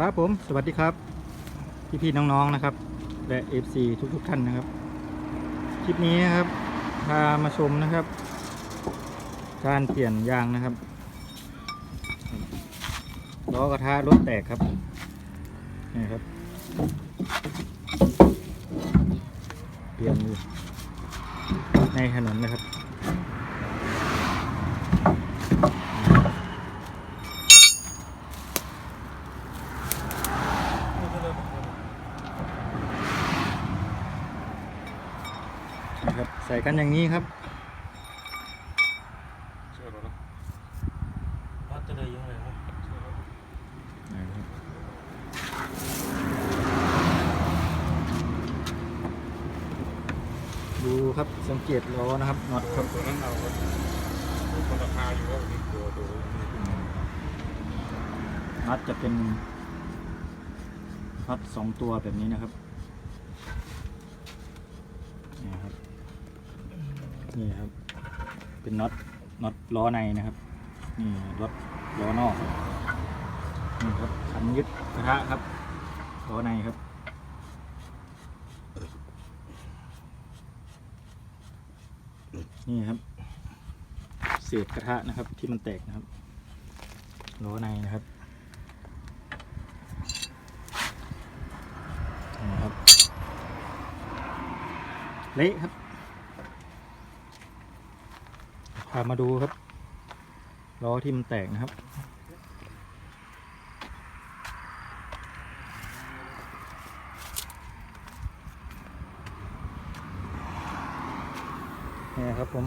ครับผม สวัสดีครับ พี่พี่ๆน้องๆนะครับ และ FC ทุกๆท่านนะครับ คลิปนี้นะครับ พามาชมนะครับ การเปลี่ยนยางนะครับล้อกระทะรถแตกครับนี่ครับ เปลี่ยนอยู่ในถนนนะครับ นะครับใส่ กันอย่างนี้ครับพัดจะได้ยังไงครับดูครับสังเกตล้อนะครับน็อตครับตัวนั้นเอาครับคนราคาอยู่ว่าวันนี้ตัวตัวนี้น็อตจะเป็นน็อตสองตัวแบบนี้นะครับนี่ครับ นี่ครับ เป็นน็อตน็อตล้อในนะครับ นี่รถล้อนอกนี่ครับขันยึดกระทะครับล้อในครับนี่ครับ เศษกระทะนะครับที่มันแตกนะครับล้อในนะครับนี่ครับ เละครับพามาดูครับล้อที่มันแตกนะครับ นี่ครับผม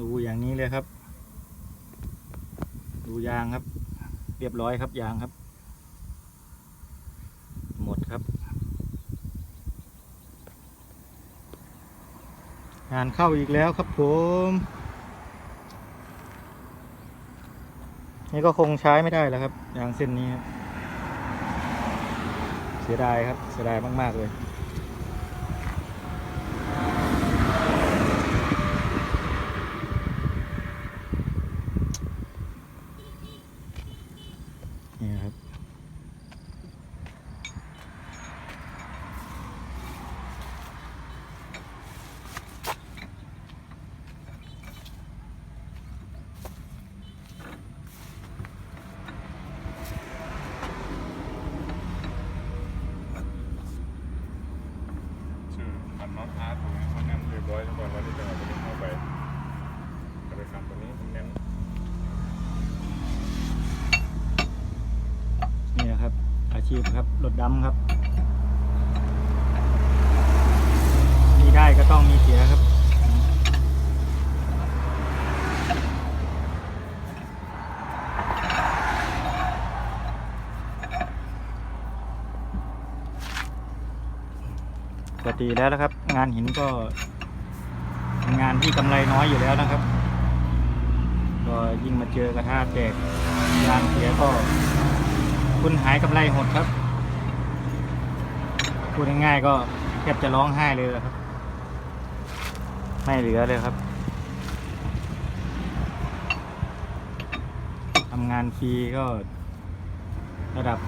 ดูอย่างนี้เลยครับ ดูยางครับ เรียบร้อยครับยางครับ หมดครับ งานเข้าอีกแล้วครับผม นี่ก็คงใช้ไม่ได้แล้วครับ ยางเส้นนี้ เสียดายครับ เสียดายมาก ๆ เลย นี่ครับ ชื่อ ขันน็อตอาร์ตตัวนี้มันแน่นเรียบร้อยก่อนวันนี้จะมาตัวนี้เข้าไปก็เลยทำตรงนี้มันแน่นนี่นะครับ อาชีพครับรถดำครับ มีได้ก็ต้องมีเสียครับ ติแล้วนะครับ งานหินก็งานที่กำไรน้อยอยู่แล้วนะครับ ก็ยิ่งมาเจอกระทะแตกยางเสียก็ คุณหายกำไรหดครับพูดง่ายๆก็แทบจะร้องไห้เลยครับ ไม่เหลือเลยครับทำงานฟรีก็ระดับ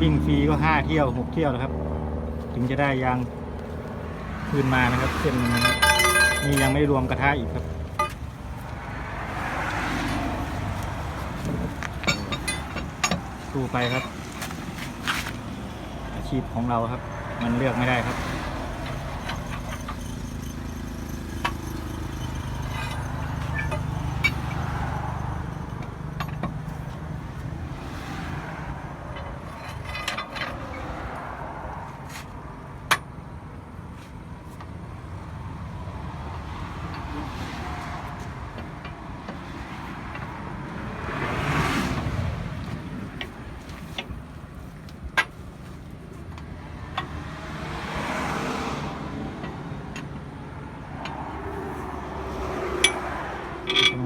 วิ่งฟรีก็ห้าเที่ยวหกเที่ยวแล้วครับ ถึงจะได้ยางคืนมานะครับเส้นนี่ยังไม่รวมกระทะอีกครับสู้ไปครับ อาชีพของเราครับ มันเลือกไม่ได้ครับ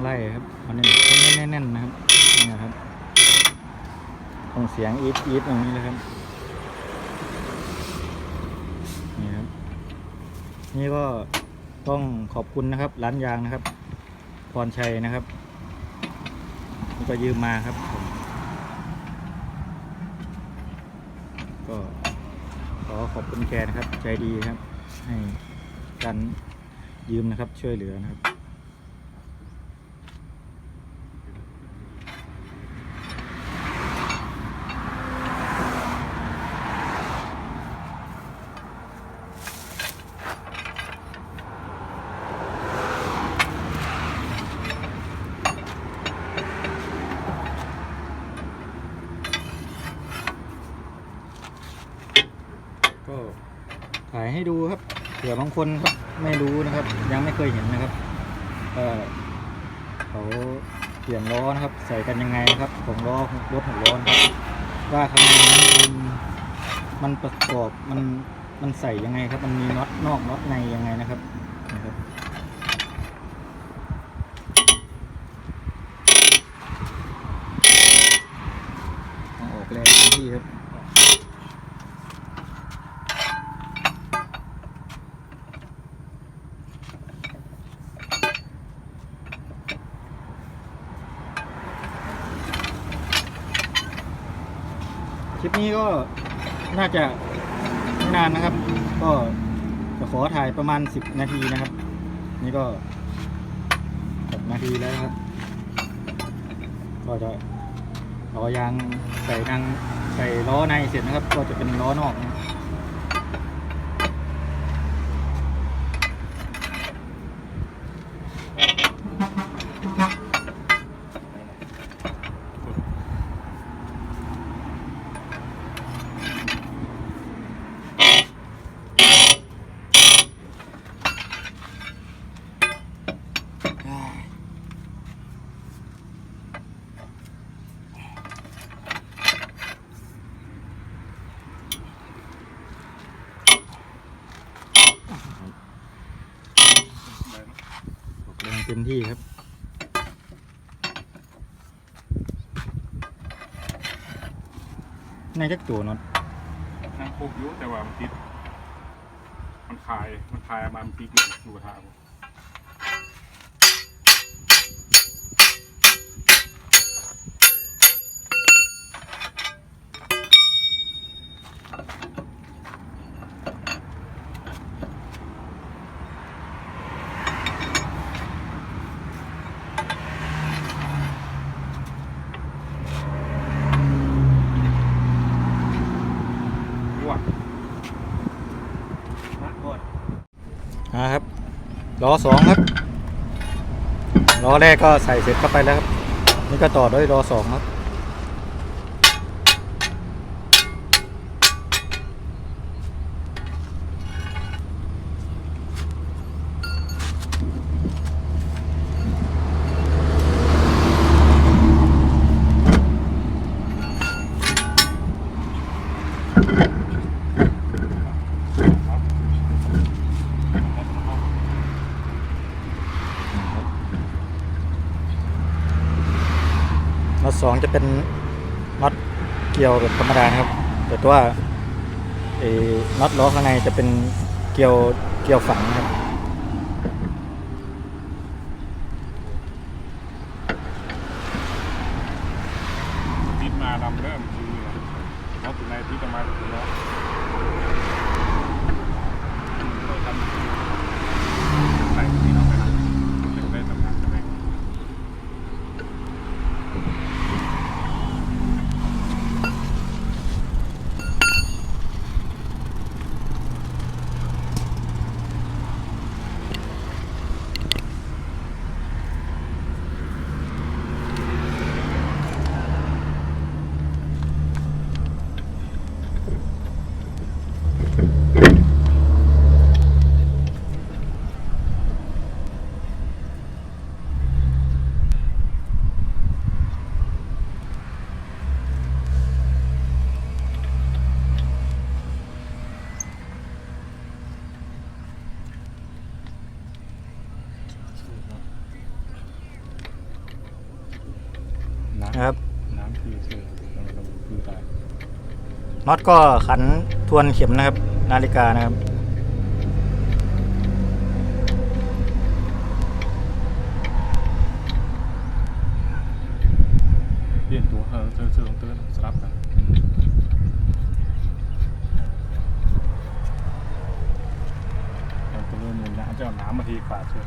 ไล่ครับเอาแน่นแน่นๆนะครับนี่นะครับต้องเสียงอีดอีดอย่างนี้เลยครับนี่ครับ นี่ก็ต้องขอบคุณนะครับ ร้านยางนะครับ พรชัยนะครับก็ยืมมาครับก็ขอขอบคุณแกนะครับ ใจดีครับ ให้การยืมนะครับช่วยเหลือนะครับ ก็ถ่าย ให้ดูครับเผื่อบางคนครับไม่รู้นะครับ ยังไม่เคยเห็นนะครับเขาเปลี่ยนล้อนะครับ ใส่กันยังไงนะครับของล้อรถหกล้อนครับว่าข้างในนั้มันมันประกอบมันมันใส่ยังไงครับ มันมีน็อตนอกน็อตในยังไงนะครับนะครับเอาออกแรงเต็มที่ครับ คลิป นี้ก็น่าจะไม่นานนะครับ ก็จะขอถ่ายประมาณ 10 นาทีนะครับ นี่ก็6นาทีแล้วครับ ก็จะล้อยางใส่นางใส่ล้อในเสร็จนะครับ ก็จะเป็นล้อนอกนะ เต็มที่ครับ ในจักตัวนอนนั่งคุกอยุ่แต่ว่ามันติด มันคลาย มันคลายมามันติดอยู่ทางม รวด นะครับล้อสองครับล้อแรกก็ใส่เสร็จเข้าไปแล้วครับ นี่ก็ต่อด้วยล้อสองครับ เป็นน็อตเกี่ยวแบบธรรมดานะครับ แต่ว่าน็อตล้อข้างในจะเป็นเกี่ยวเกี่ยวฝังนะครับ ติดมาดำเริ่มคือเขาถึงในที่ประมาณถึงแล้วเราทำใส่ที่เราไปทำถึงได้ทำงานกันได้ นะครับน้ำคือเชื่อเราคือตายน็อตก็ขันทวนเข็มนะครับ นาฬิกานะครับเสือลงตื้นสลับกันเราจะเริ่มมุนนะจะเอาน้ำมาทีฝาดเชื่อ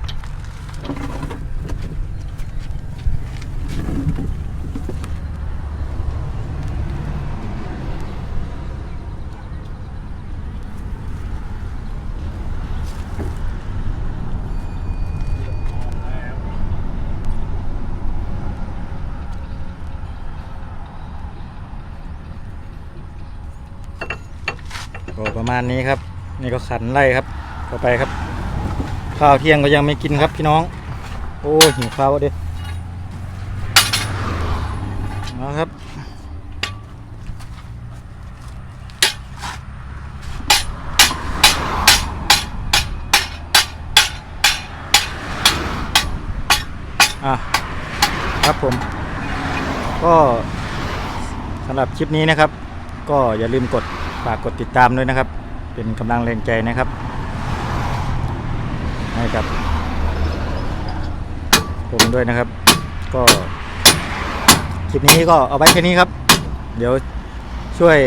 แล้ว ก็ประ มาณนี้ครับ นี่ก็ขันไล่ครับต่อไปครับ ข้าวเที่ยงก็ยังไม่กินครับพี่น้อง โอ้หิวข้าวดิมาครับอะครับผม ก็สำหรับคลิปนี้นะครับ ก็อย่าลืมกดฝากกดติดตามด้วยนะครับ เป็นกำลังแรงใจนะครับ ให้กับผมด้วยนะครับ ก็คลิปนี้ก็เอาไว้แค่นี้ครับ เดี๋ยวช่วย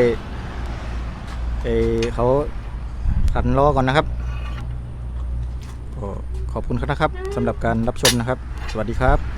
ไอเขาขันล้อก่อนนะครับขอบคุณครับนะครับสำหรับการรับชมนะครับ สวัสดีครับ